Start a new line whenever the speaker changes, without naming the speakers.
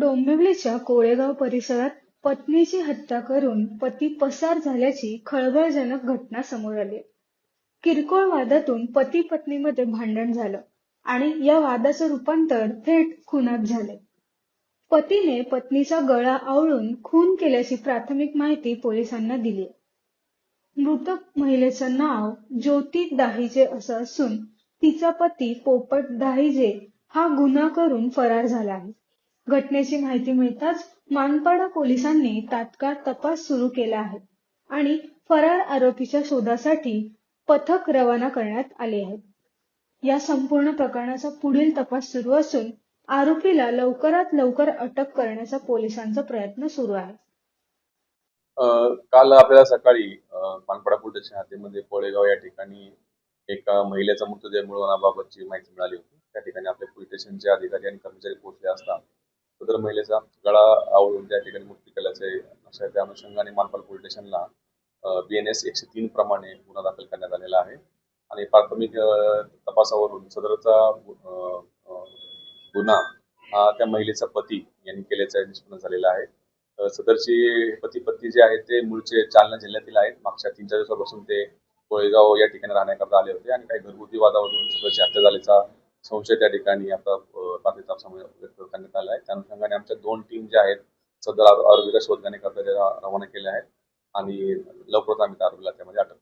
डोंबिवलीच्या कोळेगाव परिसरात पत्नीची हत्या करून पती पसार झाल्याची खळबळजनक घटना समोर आली. किरकोळ वादातून पती पत्नीमध्ये भांडण झालं आणि या वादाचं रूपांतर थेट खुनात झाले. पतीने पत्नीचा गळा आवळून खून केल्याची प्राथमिक माहिती पोलिसांना दिली. मृत महिलेचं नाव ज्योती दाहिजे असं असून तिचा पती पोपट दाहिजे हा गुन्हा करून फरार झाला आहे. घटनेची माहिती मिळताच मानपाडा पोलिसांनी तात्काळ तपास सुरू केला आहे आणि फरार आरोपीच्या शोधासाठी पथक रवाना करण्यात आले आहे. या संपूर्ण प्रकरणाचा पुढील तपास सुरू असून आरोपीला लवकरात लवकर अटक करण्याचा पोलिसांचा प्रयत्न सुरू आहे.
काल आपल्याला सकाळी अ, पानपाडा हातीमध्ये पोळेगाव कोळेगाव या ठिकाणी एका महिलेचा मृतदेह मिळवण्याबाबतची माहिती मिळाली होती त्या ठिकाणी आपल्या पोलीस स्टेशनचे अधिकारी आणि कर्मचारी पोहोचले असता सदर महिलेचा गळा आवळून त्या ठिकाणी मुक्ती केल्याचे अशा त्या अनुषंगाने मानपाल पोलीस स्टेशनला बी एन एस एकशे तीन प्रमाणे गुन्हा दाखल करण्यात आलेला आहे. आणि प्राथमिक तपासावरून सदरचा गुन्हा हा त्या महिलेचा पती यांनी केल्याचा निष्पन्न झालेला आहे. सदरची पती पत्नी जे आहेत ते मूळचे जालना जिल्ह्यातील आहेत. मागच्या तीन चार दिवसापासून ते कोळेगाव या ठिकाणी राहण्याकरता आले होते. आणि काही घरगुती वादावरून सदरची हत्या झाल्याचा संशय त्या ठिकाणी आता अ, प्राथमिक व्यक्त करण्यात आला आहे. त्या अनुषंगाने आमच्या दोन टीम ज्या आहेत सध्या आरोग्य आरोपीला शोध रवाना केल्या आहेत आणि लवकरच आम्ही त्या आरोग्याला त्यामध्ये अटक